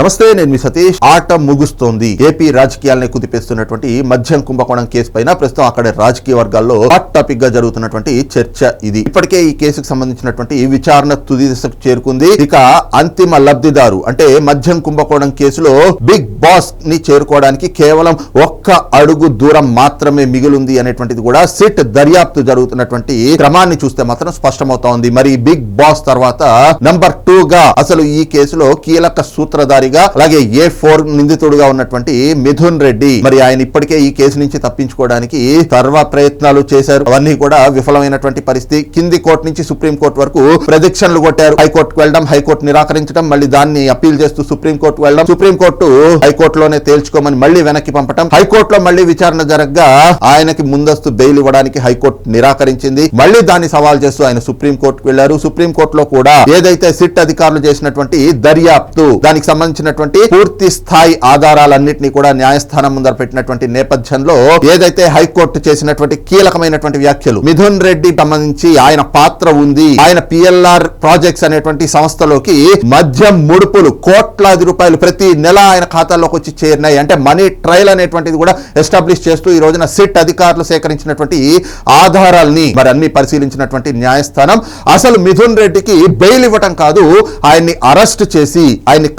నమస్తే నేను మీ సతీష్. ఆట ముగుస్తోంది. ఏపీ రాజకీయాలని కుదిపేస్తున్నటువంటి మద్యం కుంభకోణం కేసు పైన ప్రస్తుతం అక్కడ రాజకీయ వర్గాల్లో హాట్ టాపిక్గా జరుగుతున్నటువంటి చర్చ ఇది. ఇప్పటికే ఈ కేసుకు సంబంధించినటువంటి విచారణ తుది దశకు చేరుకుంది. ఇక అంతిమ లబ్ధిదారు అంటే మద్యం కుంభకోణం కేసులో బిగ్ బాస్ని చేరుకోవడానికి కేవలం ఒక్క అడుగు దూరం మాత్రమే మిగిలింది అనేటువంటిది కూడా సిట్ దర్యాప్తు జరుగుతున్నటువంటి క్రమాన్ని చూస్తే మాత్రం స్పష్టమవుతోంది మరి బిగ్ బాస్ తర్వాత నంబర్ టూ గా అసలు ఈ కేసులో కీలక సూత్రధారి సూత్రధారిగా అలాగే ఏ ఫోర్ నిందితుడుగా ఉన్నటువంటి మిథున్ రెడ్డి. మరి ఆయన ఇప్పటికే ఈ కేసు నుంచి తప్పించుకోవడానికి సర్వ ప్రయత్నాలు చేశారు. అవన్నీ కూడా విఫలమైనటువంటి పరిస్థితి. కింది కోర్టు నుంచి సుప్రీం కోర్టు వరకు ప్రదక్షిణలు కొట్టారు. హైకోర్టుకు వెళ్ళడం హైకోర్టు నిరాకరించడం మళ్ళీ దాన్ని అప్పీల్ చేస్తూ సుప్రీం కోర్టు వెళ్ళడం సుప్రీం కోర్టు హైకోర్టులోనే తేల్చుకోమని మళ్ళీ వెనక్కి పంపడం హైకోర్టులో మళ్ళీ విచారణ జరగగా ఆయనకి ముందస్తు బెయిల్ ఇవ్వడానికి హైకోర్టు నిరాకరించింది. మళ్ళీ దాన్ని సవాల్ చేస్తూ ఆయన సుప్రీం కోర్టుకు వెళ్ళారు. సుప్రీం కోర్టులో కూడా ఏదైతే సిట్ అధికారులు చేసినటువంటి దర్యాప్తు దానికి సంబంధించినటువంటి పూర్తి స్థాయి ఆధారాలన్నింటినీ కూడా న్యాయస్థానం ముందర పెట్టినటువంటి నేపథ్యంలో ఏదైతే హైకోర్టు చేసినటువంటి కీలకమైనటువంటి వ్యాఖ్యలు మిథున్ రెడ్డి సంబంధించి ఆయన పాత్ర ఉంది. ఆయన పిఎల్ఆర్ ప్రాజెక్ట్స్ అనేటువంటి సంస్థలోకి మద్యం ముడుపులు కోట్లాది రూపాయలు ప్రతి నెల ఆయన ఖాతాలోకి వచ్చి చేరినాయి. అంటే మనీ ట్రయల్ అనేటువంటిది కూడా ఎస్టాబ్లిష్ చేస్తూ ఈ రోజున సిట్ అధికారులు సేకరించినటువంటి ఆధారాల్ని మరి అన్ని పరిశీలించినటువంటి న్యాయస్థానం అసలు మిథున్ రెడ్డికి బెయిల్ ఇవ్వటం కాదు ఆయన్ని అరెస్ట్ చేసి ఆయన్ని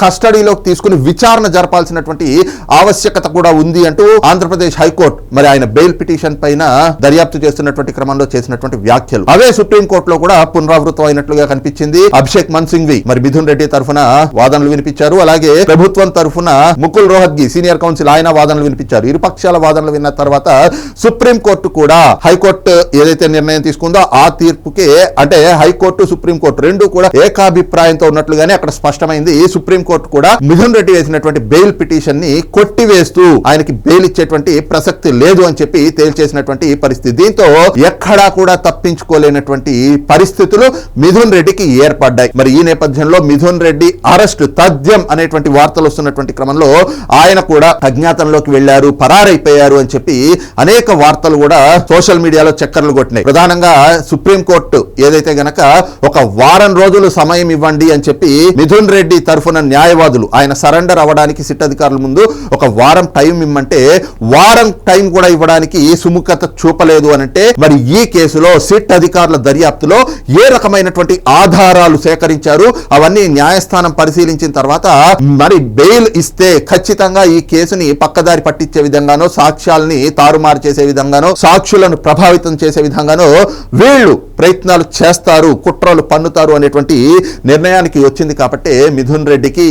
పరిగణలోకి తీసుకుని విచారణ జరపాల్సినటువంటి ఆవశ్యకత కూడా ఉంది అంటూ ఆంధ్రప్రదేశ్ హైకోర్టు మరి ఆయన బెయిల్ పిటిషన్ పైన దర్యాప్తు చేస్తున్నటువంటి క్రమంలో చేసినటువంటి వ్యాఖ్యలు. అవే సుప్రీం కోర్టులో కూడా పునరావృతం అయినట్లుగా కనిపించింది. అభిషేక్ మన్సింగ్వి మరి మిథున్ రెడ్డి తరఫున వాదనలు వినిపించారు. అలాగే ప్రభుత్వం తరఫున ముకుల్ రోహత్గి సీనియర్ కౌన్సిల్ ఆయన వాదనలు వినిపించారు. ఇరు పక్షాల వాదనలు విన్న తర్వాత సుప్రీం కోర్టు కూడా హైకోర్టు ఏదైతే నిర్ణయం తీసుకుందో ఆ తీర్పుకే అంటే హైకోర్టు సుప్రీం కోర్టు రెండు కూడా ఏకాభిప్రాయంతో ఉన్నట్లుగానే అక్కడ స్పష్టమైంది. సుప్రీం కోర్టు కూడా మిథున్ రెడ్డి వేసినటువంటి బెయిల్ పిటిషన్ని కొట్టివేస్తూ ఆయనకి బెయిల్ ఇచ్చేటువంటి ప్రసక్తి లేదు అని చెప్పి తేల్చేసినటువంటి పరిస్థితి. దీంతో ఎక్కడా కూడా తప్పించుకోలేనటువంటి పరిస్థితులు మిథున్ రెడ్డికి ఏర్పడ్డాయి. మరి ఈ నేపథ్యంలో మిథున్ రెడ్డి అరెస్ట్ తథ్యం అనేటువంటి వార్తలు వస్తున్నటువంటి క్రమంలో ఆయన కూడా అజ్ఞాతంలోకి వెళ్ళారు పరారైపోయారు అని చెప్పి అనేక వార్తలు కూడా సోషల్ మీడియాలో చక్కర్లు కొట్టినాయి. ప్రధానంగా సుప్రీం కోర్టు ఏదైతే గనక ఒక వారం రోజులు సమయం ఇవ్వండి అని చెప్పి మిథున్ రెడ్డి తరఫున న్యాయవాదులు ఆయన సరెండర్ అవ్వడానికి సిట్ అధికారుల ముందు ఒక వారం టైం ఇమ్మంటే వారం టైం కూడా ఇవ్వడానికి సుముఖత చూపలేదు అని అంటే మరి ఈ కేసులో సిట్ అధికారుల దర్యాప్తులో ఏ రకమైనటువంటి ఆధారాలు సేకరించారు? అవన్నీ న్యాయస్థానం పరిశీలించిన తర్వాత మరి బెయిల్ ఇస్తే ఖచ్చితంగా ఈ కేసుని పక్కదారి పట్టించే విధంగానో సాక్ష్యాలని తారుమారు చేసే విధంగానో సాక్షులను ప్రభావితం చేసే విధంగానో వీళ్ళు ప్రయత్నాలు చేస్తారు కుట్రలు పన్నుతారు అనేటువంటి నిర్ణయానికి వచ్చింది కాబట్టి మిథున్ రెడ్డికి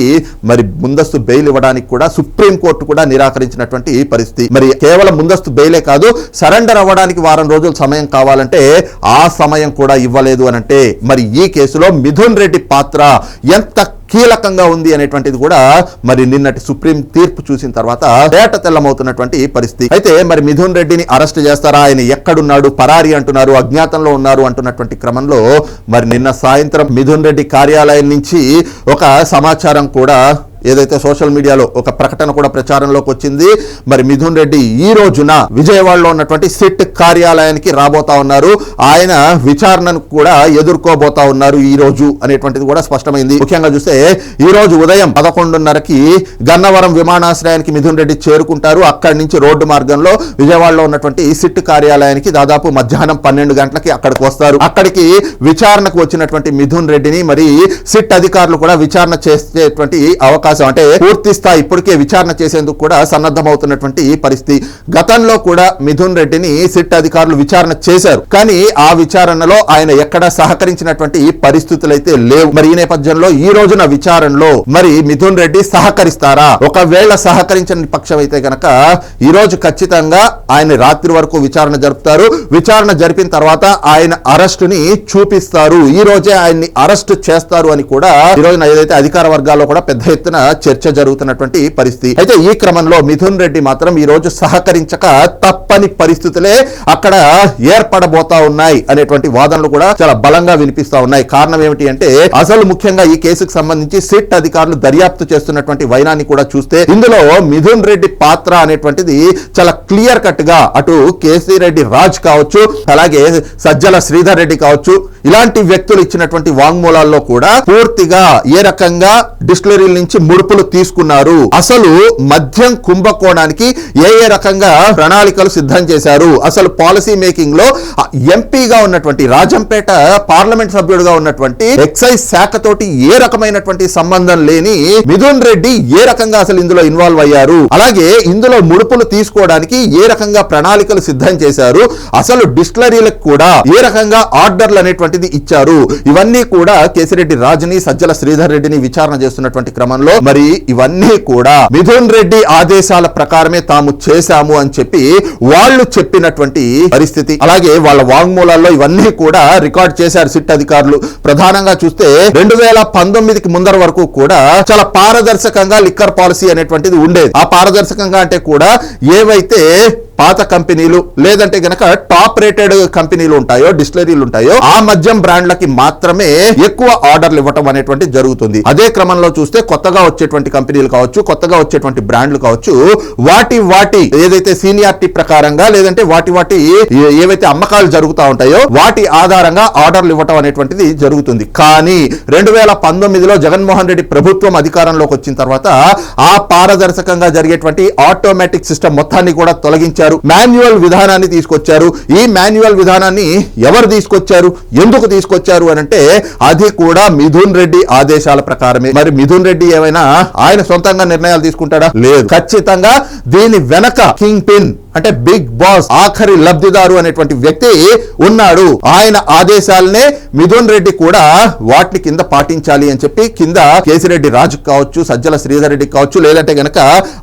మరి ముందస్తు బెయిల్ ఇవ్వడానికి కూడా సుప్రీం కోర్టు కూడా నిరాకరించినటువంటి పరిస్థితి. మరి కేవలం ముందస్తు బెయిలే కాదు సరెండర్ అవ్వడానికి వారం రోజులు సమయం కావాలంటే ఆ సమయం కూడా ఇవ్వలేదు అనంటే మరి ఈ కేసులో మిథున్ రెడ్డి పాత్ర ఎంత కీలకంగా ఉంది అనేటువంటిది కూడా మరి నిన్నటి సుప్రీం తీర్పు చూసిన తర్వాత తేట తెల్లమవుతున్నటువంటి పరిస్థితి. అయితే మరి మిథున్ రెడ్డిని అరెస్ట్ చేస్తారా? ఆయన ఎక్కడున్నాడు? పరారి అంటున్నారు అజ్ఞాతంలో ఉన్నారు అంటున్నటువంటి క్రమంలో మరి నిన్న సాయంత్రం మిథున్ రెడ్డి కార్యాలయం నుంచి ఒక సమాచారం కూడా ఏదైతే సోషల్ మీడియాలో ఒక ప్రకటన కూడా ప్రచారంలోకి వచ్చింది మరి మిథున్ రెడ్డి ఈ రోజున విజయవాడలో ఉన్నటువంటి సిట్ కార్యాలయానికి రాబోతా ఉన్నారు. ఆయన విచారణను కూడా ఎదుర్కోబోతా ఉన్నారు ఈ రోజు అనేటువంటిది కూడా స్పష్టమైంది. ముఖ్యంగా చూస్తే ఈ రోజు ఉదయం పదకొండున్నరకి గన్నవరం విమానాశ్రయానికి మిథున్ రెడ్డి చేరుకుంటారు. అక్కడి నుంచి రోడ్డు మార్గంలో విజయవాడలో ఉన్నటువంటి సిట్ కార్యాలయానికి దాదాపు మధ్యాహ్నం పన్నెండు గంటలకి అక్కడికి వస్తారు. అక్కడికి విచారణకు వచ్చినటువంటి మిథున్ రెడ్డిని మరి సిట్ అధికారులు కూడా విచారణ చేసేటువంటి అవకాశం అంటే పూర్తి స్థాయి ఇప్పటికే విచారణ చేసేందుకు కూడా సన్నద్ధమవుతున్నటువంటి పరిస్థితి. గతంలో కూడా మిథున్ రెడ్డిని సిట్ అధికారులు విచారణ చేశారు. కానీ ఆ విచారణలో ఆయన ఎక్కడ సహకరించినటువంటి పరిస్థితులు అయితే లేవు. మరి ఈ నేపథ్యంలో ఈ రోజున విచారణలో మరి మిథున్ రెడ్డి సహకరిస్తారా? ఒకవేళ సహకరించని పక్షం అయితే గనక ఈ రోజు ఖచ్చితంగా ఆయన రాత్రి వరకు విచారణ జరుపుతారు. విచారణ జరిపిన తర్వాత ఆయన అరెస్ట్ని చూపిస్తారు. ఈ రోజే ఆయన్ని అరెస్ట్ చేస్తారు అని కూడా ఈ రోజున ఏదైతే అధికార వర్గాల్లో కూడా పెద్ద ఎత్తున చర్చ జరుగుతున్నటువంటి పరిస్థితి. అయితే ఈ క్రమంలో మిథున్ రెడ్డి మాత్రం ఈ రోజు సహకరించక తప్పని పరిస్థితులే అక్కడ ఏర్పడబోతా ఉన్నాయి అనేటువంటి వాదనలు కూడా చాలా బలంగా వినిపిస్తా ఉన్నాయి. కారణం ఏమిటి అంటే అసలు ముఖ్యంగా ఈ కేసుకు సంబంధించి సిట్ అధికారులు దర్యాప్తు చేస్తున్నటువంటి వైనాన్ని కూడా చూస్తే ఇందులో మిథున్ రెడ్డి పాత్ర అనేటువంటిది చాలా క్లియర్ కట్గా అటు కేసీ రెడ్డి రాజ్ కావచ్చు అలాగే సజ్జల శ్రీధర్ రెడ్డి కావచ్చు ఇలాంటి వ్యక్తులు ఇచ్చినటువంటి వాంగ్మూలాల్లో కూడా పూర్తిగా ఏ రకంగా డిస్టిలరీల నుంచి ముడుపులు తీసుకున్నారు. అసలు మద్యం కుంభకోణానికి ఏ ఏ రకంగా ప్రణాళికలు సిద్ధం చేశారు? అసలు పాలసీ మేకింగ్లో ఎంపీగా ఉన్నటువంటి రాజంపేట పార్లమెంట్ సభ్యుడిగా ఉన్నటువంటి ఎక్సైజ్ శాఖ తోటి ఏ రకమైనటువంటి సంబంధం లేని మిథున్ రెడ్డి ఏ రకంగా అసలు ఇందులో ఇన్వాల్వ్ అయ్యారు? అలాగే ఇందులో ముడుపులు తీసుకోవడానికి ఏ రకంగా ప్రణాళికలు సిద్ధం చేశారు? అసలు డిస్టిలరీలకు కూడా ఏ రకంగా ఆర్డర్లు అనేటువంటి అనేటువంటిది ఇచ్చారు. ఇవన్నీ కూడా కేసిరెడ్డి రాజుని సజ్జల శ్రీధర్ రెడ్డిని విచారణ చేస్తున్నటువంటి క్రమంలో మరి ఇవన్నీ కూడా మిథున్ రెడ్డి ఆదేశాల ప్రకారమే తాము చేశాము అని చెప్పి వాళ్ళు చెప్పినటువంటి పరిస్థితి. అలాగే వాళ్ళ వాంగ్మూలాల్లో ఇవన్నీ కూడా రికార్డ్ చేశారు సిట్ అధికారులు. ప్రధానంగా చూస్తే రెండు వేల పంతొమ్మిదికి ముందర వరకు కూడా చాలా పారదర్శకంగా లిక్కర్ పాలసీ అనేటువంటిది ఉండేది. ఆ పారదర్శకంగా అంటే కూడా ఏవైతే పాత కంపెనీలు లేదంటే గనక టాప్ రేటెడ్ కంపెనీలు ఉంటాయో డిస్టిలరీలు ఉంటాయో ఆ మద్యం బ్రాండ్లకి మాత్రమే ఎక్కువ ఆర్డర్లు ఇవ్వటం అనేటువంటి జరుగుతుంది. అదే క్రమంలో చూస్తే కొత్తగా వచ్చేటువంటి కంపెనీలు కావచ్చు కొత్తగా వచ్చేటువంటి బ్రాండ్లు కావచ్చు వాటి వాటి ఏదైతే సీనియారిటీ ప్రకారంగా లేదంటే వాటి వాటి ఏ- ఏవైతే అమ్మకాలు జరుగుతూ ఉంటాయో వాటి ఆధారంగా ఆర్డర్లు ఇవ్వటం అనేటువంటిది జరుగుతుంది. కానీ రెండు వేల పంతొమ్మిదిలో జగన్మోహన్ రెడ్డి ప్రభుత్వం అధికారంలోకి వచ్చిన తర్వాత ఆ పారదర్శకంగా జరిగేటువంటి ఆటోమేటిక్ సిస్టమ్ మొత్తాన్ని కూడా తొలగించారు. మాన్యువల్ విధానాన్ని తీసుకొచ్చారు. ఈ మాన్యువల్ విధానాన్ని ఎవరు తీసుకొచ్చారు? ఎందుకు తీసుకొచ్చారు అని అంటే అది కూడా మిథున్ రెడ్డి ఆదేశాల ప్రకారమే. మరి మిథున్ రెడ్డి ఏమైనా ఆయన సొంతంగా నిర్ణయాలు తీసుకుంటాడా? లేదు. ఖచ్చితంగా దీని వెనక కింగ్ పిన్ అంటే బిగ్ బాస్ ఆఖరి లబ్ధిదారు అనేటువంటి వ్యక్తి ఉన్నాడు. ఆయన ఆదేశాలనే మిథున్ రెడ్డి కూడా వాటిని కింద పాటించాలి అని చెప్పి కింద కేసిరెడ్డి రాజు కావచ్చు సజ్జల శ్రీధర్ రెడ్డి కావచ్చు లేదంటే గనక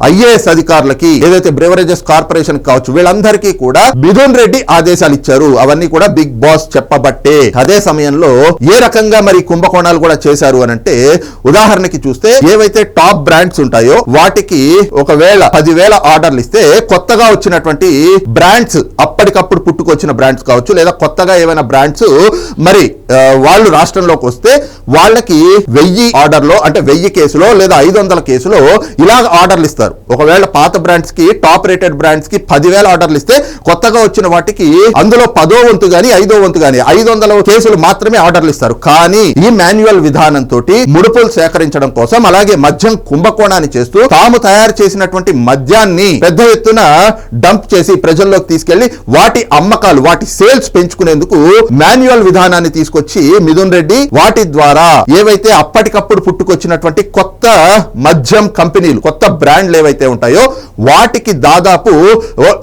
ఐఏఎస్ అధికారులకి ఏదైతే బ్రేవరేజెస్ కార్పొరేషన్ కావచ్చు వీళ్ళందరికీ కూడా మిథున్ రెడ్డి ఆదేశాలు ఇచ్చారు. అవన్నీ కూడా బిగ్ బాస్ చెప్పబట్టే. అదే సమయంలో ఏ రకంగా మరి కుంభకోణాలు కూడా చేశారు అని అంటే ఉదాహరణకి చూస్తే ఏవైతే టాప్ బ్రాండ్స్ ఉంటాయో వాటికి ఒకవేళ పదివేల ఆర్డర్లు ఇస్తే కొత్తగా వచ్చినటువంటి బ్రాండ్స్ అప్పటికప్పుడు పుట్టుకొచ్చిన బ్రాండ్స్ కావచ్చు లేదా కొత్తగా ఏమైనా బ్రాండ్స్ మరి వాళ్ళు రాష్ట్రంలోకి వస్తే వాళ్ళకి వెయ్యి ఆర్డర్లో అంటే వెయ్యి కేసులో లేదా ఐదు వందల కేసులో ఇలా ఆర్డర్లు ఇస్తారు. ఒకవేళ పాత బ్రాండ్స్కి టాప్ రేటెడ్ బ్రాండ్స్కి పదివేల ఆర్డర్లు ఇస్తే కొత్తగా వచ్చిన వాటికి అందులో పదో వంతు కానీ ఐదో వంతు కానీ ఐదు వందల కేసులు మాత్రమే ఆర్డర్లు ఇస్తారు. కానీ ఈ మాన్యువల్ విధానం తోటి ముడుపులు సేకరించడం కోసం అలాగే మద్యం కుంభకోణాన్ని చేస్తూ తాము తయారు చేసినటువంటి మద్యాన్ని పెద్ద ఎత్తున డంప్ చేసి ప్రజల్లోకి తీసుకెళ్ళి వాటి అమ్మకాలు వాటి సేల్స్ పెంచుకునేందుకు మాన్యువల్ విధానాన్ని తీసుకొచ్చి మిథున్ రెడ్డి వాటి ద్వారా ఏవైతే అప్పటికప్పుడు పుట్టుకొచ్చినటువంటి కొత్త మద్యం కంపెనీలు కొత్త బ్రాండ్లు ఏవైతే ఉంటాయో వాటికి దాదాపు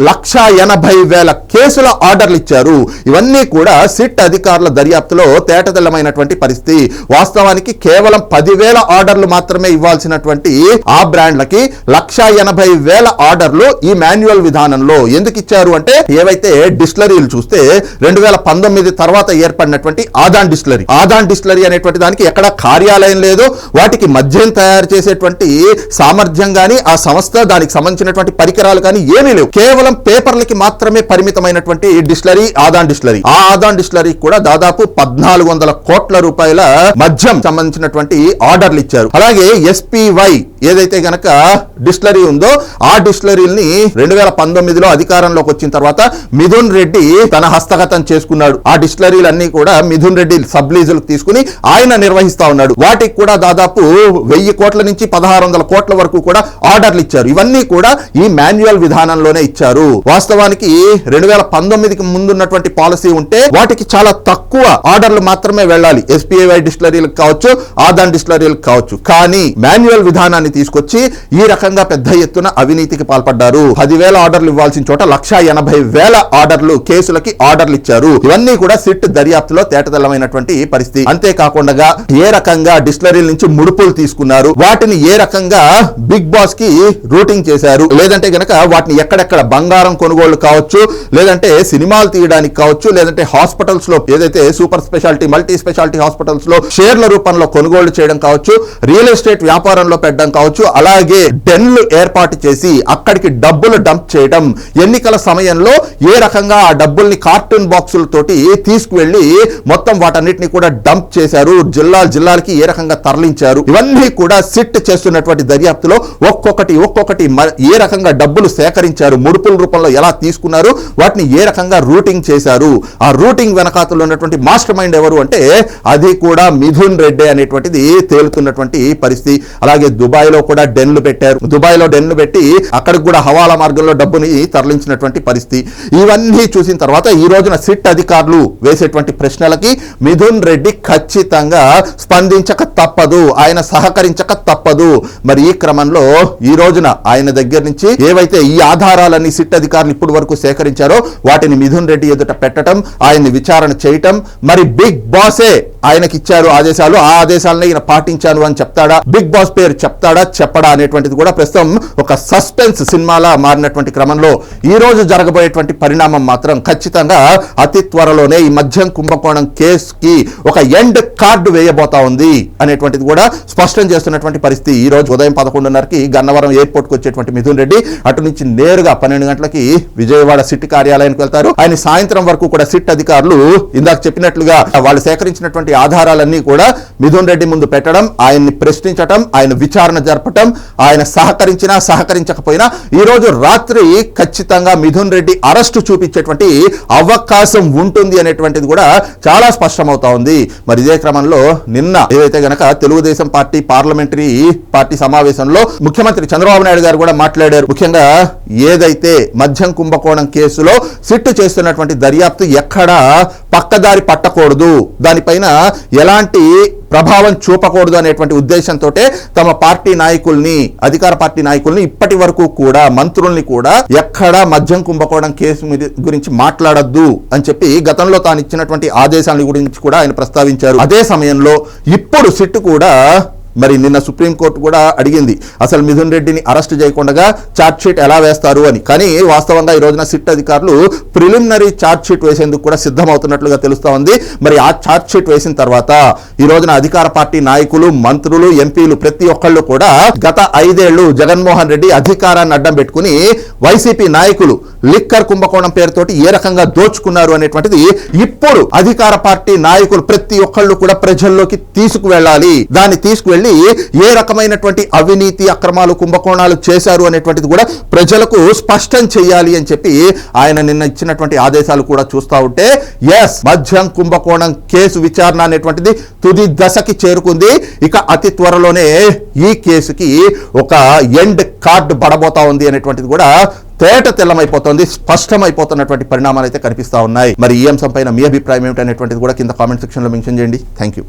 లక్ష ఎనభై వేల కేసుల ఆర్డర్లు ఇచ్చారు. ఇవన్నీ కూడా సిట్ అధికారుల దర్యాప్తులో తేటతెల్లమైనటువంటి పరిస్థితి. వాస్తవానికి కేవలం పదివేల ఆర్డర్లు మాత్రమే ఇవ్వాల్సినటువంటి ఆ బ్రాండ్లకి లక్ష ఎనభై వేల ఆర్డర్లు ఈ మాన్యువల్ విధానం విధానంలో ఎందుకు ఇచ్చారు అంటే ఏవైతే డిస్టిలరీలు చూస్తే రెండు వేల పంతొమ్మిది తర్వాత ఏర్పడినటువంటి ఆదాన్ డిస్టిలరీ. ఆదాన్ డిస్టిలరీ అనేటువంటి దానికి ఎక్కడ కార్యాలయం లేదు. వాటికి మద్యం తయారు చేసేటువంటి సామర్థ్యం కానీ ఆ సంస్థ దానికి సంబంధించినటువంటి పరికరాలు కానీ ఏమీ లేవు. కేవలం పేపర్లకి మాత్రమే పరిమితమైనటువంటి డిస్టిలరీ ఆదాన్ డిస్టిలరీ. ఆ ఆదాన్ డిస్టిలరీ కూడా దాదాపు పద్నాలుగు వందల కోట్ల రూపాయల మద్యం సంబంధించినటువంటి ఆర్డర్లు ఇచ్చారు. అలాగే ఎస్పీవై ఏదైతే గనక డిస్టిలరీ ఉందో ఆ డిస్టిలరీని రెండు వేల పంతొమ్మిది పంతొమ్మిదిలో అధికారంలోకి వచ్చిన తర్వాత మిథున్ రెడ్డి తన హస్తగతం చేసుకున్నాడు. ఆ డిస్టిలరీలన్నీ కూడా మిథున్ రెడ్డి సబ్లీజులకు తీసుకుని ఆయన నిర్వహిస్తా ఉన్నాడు. వాటికి కూడా దాదాపు వెయ్యి కోట్ల నుంచి పదహారు వందల కోట్ల వరకు కూడా ఆర్డర్లు ఇచ్చారు. ఇవన్నీ కూడా ఈ మాన్యువల్ విధానంలోనే ఇచ్చారు. వాస్తవానికి రెండు వేల పంతొమ్మిదికి ముందున్నటువంటి పాలసీ ఉంటే వాటికి చాలా తక్కువ ఆర్డర్లు మాత్రమే వెళ్ళాలి. ఎస్పీఐ డిస్టిలరీలకు కావచ్చు ఆదాన్ డిస్టిలరీలకు కావచ్చు. కానీ మాన్యువల్ విధానాన్ని తీసుకొచ్చి ఈ రకంగా పెద్ద ఎత్తున అవినీతికి పాల్పడ్డారు. పదివేల ఆర్డర్లు ఇవ్వాల్సిన చోట లక్ష ఎనభై వేల ఆర్డర్లు కేసులకి ఆర్డర్లు ఇచ్చారు. ఇవన్నీ కూడా సిట్ దర్యాప్తులో తేటతెల్లమైనటువంటి పరిస్థితి. అంతేకాకుండా ఏ రకంగా డిస్టిలరీల నుంచి ముడుపులు తీసుకున్నారు వాటిని ఏ రకంగా బిగ్ బాస్కి రూటింగ్ చేశారు లేదంటే గనక వాటిని ఎక్కడెక్కడ బంగారం కొనుగోళ్ళు కావచ్చు లేదంటే సినిమాలు తీయడానికి కావచ్చు లేదంటే హాస్పిటల్స్లో ఏదైతే సూపర్ స్పెషాలిటీ మల్టీ స్పెషాలిటీ హాస్పిటల్స్లో షేర్ల రూపంలో కొనుగోళ్ళు చేయడం కావచ్చు రియల్ ఎస్టేట్ వ్యాపారంలో పెట్టడం కావచ్చు అలాగే డెన్లు ఏర్పాటు చేసి అక్కడికి డబ్బులు డంప్ చేయడం ఎన్నికల సమయంలో ఏ రకంగా ఆ డబ్బుల్ని కార్టూన్ బాక్సులతోటి తీసుకువెళ్ళి మొత్తం వాటన్నిటిని కూడా డంప్ చేశారు జిల్లా జిల్లాలకి ఏ రకంగా తరలించారు ఇవన్నీ కూడా సిట్ చేస్తున్నటువంటి దర్యాప్తులో ఒక్కొక్కటి ఒక్కొక్కటి ఏ రకంగా డబ్బులు సేకరించారు ముడుపుల రూపంలో ఎలా తీసుకున్నారు వాటిని ఏ రకంగా రూటింగ్ చేశారు ఆ రూటింగ్ వెనకాతలో ఉన్నటువంటి మాస్టర్ మైండ్ ఎవరు అంటే అది కూడా మిథున్ రెడ్డి అనేటువంటిది తేలుతున్నటువంటి పరిస్థితి. అలాగే దుబాయ్లో కూడా డెన్లు పెట్టారు. దుబాయ్లో డెన్లు పెట్టి అక్కడికి కూడా హవాలా మార్గంలో డబ్బుని తరలించినటువంటి పరిస్థితి. ఇవన్నీ చూసిన తర్వాత ఈ రోజున సిట్ అధికారులు వేసేటువంటి ప్రశ్నలకి మిథున్ రెడ్డి ఖచ్చితంగా స్పందించక తప్పదు ఆయన సహకరించక తప్పదు. మరి ఈ క్రమంలో ఈ రోజున ఆయన దగ్గర నుంచి ఏవైతే ఈ ఆధారాలన్నీ సిట్ అధికారులు ఇప్పటి వరకు సేకరించారో వాటిని మిథున్ రెడ్డి ఎదుట పెట్టడం ఆయన్ని విచారణ చేయటం మరి బిగ్ బాసే ఆయనకి ఇచ్చారు ఆదేశాలు ఆ ఆదేశాలను ఈయన పాటించాను అని చెప్తాడా? బిగ్ బాస్ పేరు చెప్తాడా చెప్పడా అనేటువంటిది కూడా ప్రస్తుతం ఒక సస్పెన్స్ సినిమాలా మారినటువంటి క్రమంలో ఈ రోజు జరగబోయేటువంటి పరిణామం మాత్రం ఖచ్చితంగా అతి త్వరలోనే ఈ మద్యం కుంభకోణం కేసుకి ఒక ఎండ్ కార్డు వేయబోతా ఉంది అనేటువంటిది కూడా స్పష్టం చేస్తున్నటువంటి పరిస్థితి ఈ రోజు ఉదయం పదకొండున్నరకి గన్నవరం ఎయిర్పోర్ట్కు వచ్చేటువంటి మిథున్ రెడ్డి. అటు నుంచి నేరుగా పన్నెండు గంటలకి విజయవాడ సిట్ కార్యాలయానికి వెళ్తారు. ఆయన సాయంత్రం వరకు కూడా సిట్ అధికారులు ఇందాక చెప్పినట్లుగా వాళ్ళు సేకరించినటువంటి ఆధారాలన్నీ కూడా మిథున్ రెడ్డి ముందు పెట్టడం ఆయన్ని ప్రశ్నించటం ఆయన విచారణ జరపటం ఆయన సహకరించినా సహకరించకపోయినా ఈ రోజు రాత్రి ఖచ్చితంగా మిథున్ రెడ్డి అరెస్టు చూపించేటువంటి అవకాశం ఉంటుంది అనేటువంటిది కూడా చాలా స్పష్టమవుతా ఉంది. మరి ఇదే క్రమంలో నిన్న ఏదైతే గనక తెలుగుదేశం పార్టీ పార్లమెంటరీ పార్టీ సమావేశంలో ముఖ్యమంత్రి చంద్రబాబు నాయుడు గారు కూడా మాట్లాడారు. ముఖ్యంగా ఏదైతే మద్యం కుంభకోణం కేసులో సిట్టు చేస్తున్నటువంటి దర్యాప్తు ఎక్కడా పక్కదారి పట్టకూడదు. దానిపైన ఎలాంటి ప్రభావం చూపకూడదు అనేటువంటి ఉద్దేశంతో తమ పార్టీ నాయకుల్ని అధికార పార్టీ నాయకుల్ని ఇప్పటి వరకు కూడా మంత్రుల్ని కూడా ఎక్కడా మద్యం కుంభకోణం కేసు గురించి మాట్లాడద్దు అని చెప్పి గతంలో తాను ఇచ్చినటువంటి ఆదేశాల గురించి కూడా ఆయన ప్రస్తావించారు. అదే సమయంలో ఇప్పుడు సిట్టు కూడా మరి నిన్న సుప్రీంకోర్టు కూడా అడిగింది. అసలు మిథున్ రెడ్డిని అరెస్ట్ చేయకుండా ఛార్జ్ షీట్ ఎలా వేస్తారు అని. కానీ వాస్తవంగా ఈ రోజున సిట్ అధికారులు ప్రిలిమినరీ ఛార్జ్ షీట్ వేసేందుకు కూడా సిద్ధమవుతున్నట్లుగా తెలుస్తా ఉంది. మరి ఆ ఛార్జ్ షీట్ వేసిన తర్వాత ఈ రోజున అధికార పార్టీ నాయకులు మంత్రులు ఎంపీలు ప్రతి ఒక్కళ్ళు కూడా గత ఐదేళ్ళు జగన్మోహన్ రెడ్డి అధికారాన్ని అడ్డం పెట్టుకుని వైసీపీ నాయకులు లిక్కర్ కుంభకోణం పేరుతోటి ఏ రకంగా దోచుకున్నారు అనేటువంటిది ఇప్పుడు అధికార పార్టీ నాయకులు ప్రతి ఒక్కళ్ళు కూడా ప్రజల్లోకి తీసుకువెళ్ళాలి. దాన్ని తీసుకువెళ్ళి ఏ రకమైనటువంటి అవినీతి అక్రమాలు కుంభకోణాలు చేశారు అనేటువంటిది కూడా ప్రజలకు స్పష్టం చేయాలి అని చెప్పి ఆయన నిన్న ఇచ్చినటువంటి ఆదేశాలు కూడా చూస్తా ఉంటే ఎస్ మద్యం కుంభకోణం కేసు విచారణ అనేటువంటిది తుది దశకి చేరుకుంది. ఇక అతి త్వరలోనే ఈ కేసుకి ఒక ఎండ్ కార్డు పడబోతా ఉంది అనేటువంటిది కూడా తేట తెల్లమైపోతుంది స్పష్టమైపోతున్నటువంటి పరిణామాలు అయితే కనిపిస్తా ఉన్నాయి. మరి ఈ అంశం పైన మీ అభిప్రాయం ఏమిటనేటువంటిది కూడా కింద కామెంట్ సెక్షన్లో మెన్షన్ చేయండి. Thank you